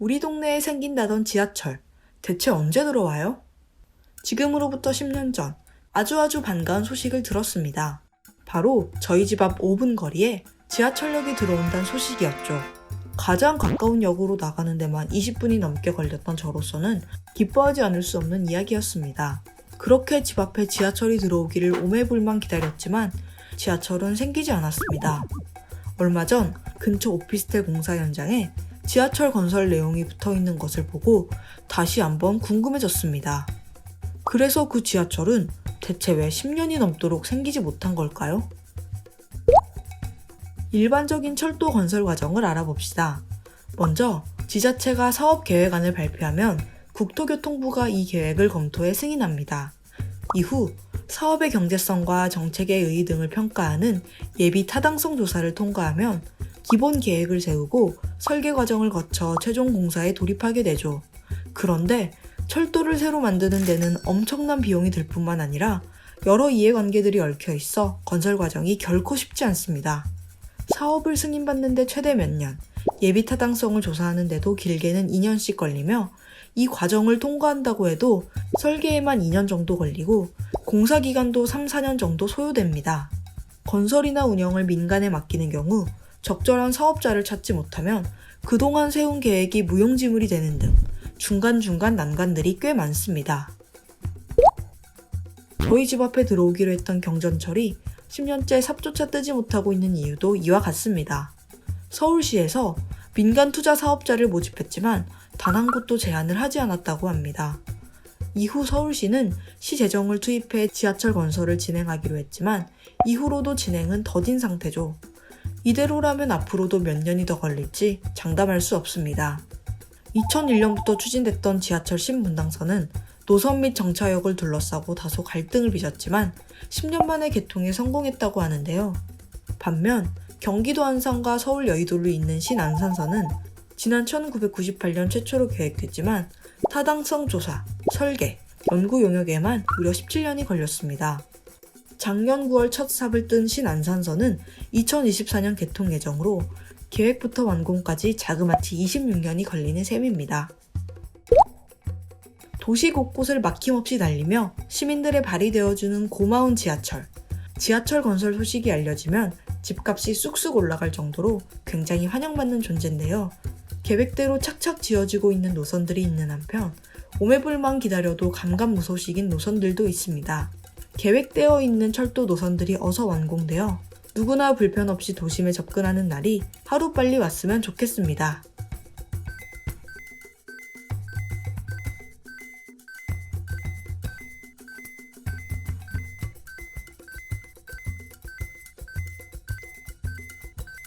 우리 동네에 생긴다던 지하철, 대체 언제 들어와요? 지금으로부터 10년 전, 아주 아주 반가운 소식을 들었습니다. 바로 저희 집 앞 5분 거리에 지하철역이 들어온다는 소식이었죠. 가장 가까운 역으로 나가는 데만 20분이 넘게 걸렸던 저로서는 기뻐하지 않을 수 없는 이야기였습니다. 그렇게 집 앞에 지하철이 들어오기를 오매불만 기다렸지만 지하철은 생기지 않았습니다. 얼마 전 근처 오피스텔 공사 현장에 지하철 건설 내용이 붙어 있는 것을 보고 다시 한번 궁금해졌습니다. 그래서 그 지하철은 대체 왜 10년이 넘도록 생기지 못한 걸까요? 일반적인 철도 건설 과정을 알아봅시다. 먼저 지자체가 사업 계획안을 발표하면 국토교통부가 이 계획을 검토해 승인합니다. 이후 사업의 경제성과 정책의 의의 등을 평가하는 예비 타당성 조사를 통과하면 기본 계획을 세우고 설계 과정을 거쳐 최종 공사에 돌입하게 되죠. 그런데 철도를 새로 만드는 데는 엄청난 비용이 들 뿐만 아니라 여러 이해관계들이 얽혀 있어 건설 과정이 결코 쉽지 않습니다. 사업을 승인받는데 최대 몇 년, 예비 타당성을 조사하는데도 길게는 2년씩 걸리며 이 과정을 통과한다고 해도 설계에만 2년 정도 걸리고 공사 기간도 3, 4년 정도 소요됩니다. 건설이나 운영을 민간에 맡기는 경우 적절한 사업자를 찾지 못하면 그동안 세운 계획이 무용지물이 되는 등 중간중간 난관들이 꽤 많습니다. 저희 집 앞에 들어오기로 했던 경전철이 10년째 삽조차 뜨지 못하고 있는 이유도 이와 같습니다. 서울시에서 민간 투자 사업자를 모집했지만 단 한 곳도 제안을 하지 않았다고 합니다. 이후 서울시는 시 재정을 투입해 지하철 건설을 진행하기로 했지만 이후로도 진행은 더딘 상태죠. 이대로라면 앞으로도 몇 년이 더 걸릴지 장담할 수 없습니다. 2001년부터 추진됐던 지하철 신분당선은 노선 및 정차역을 둘러싸고 다소 갈등을 빚었지만 10년 만에 개통에 성공했다고 하는데요. 반면 경기도 안산과 서울 여의도를 잇는 신안산선은 지난 1998년 최초로 계획됐지만 타당성 조사, 설계, 연구 용역에만 무려 17년이 걸렸습니다. 작년 9월 첫 삽을 뜬 신안산선은 2024년 개통 예정으로 계획부터 완공까지 자그마치 26년이 걸리는 셈입니다. 도시 곳곳을 막힘없이 달리며 시민들의 발이 되어주는 고마운 지하철. 지하철 건설 소식이 알려지면 집값이 쑥쑥 올라갈 정도로 굉장히 환영받는 존재인데요. 계획대로 착착 지어지고 있는 노선들이 있는 한편 오매불만 기다려도 감감무소식인 노선들도 있습니다. 계획되어 있는 철도 노선들이 어서 완공되어 누구나 불편 없이 도심에 접근하는 날이 하루빨리 왔으면 좋겠습니다.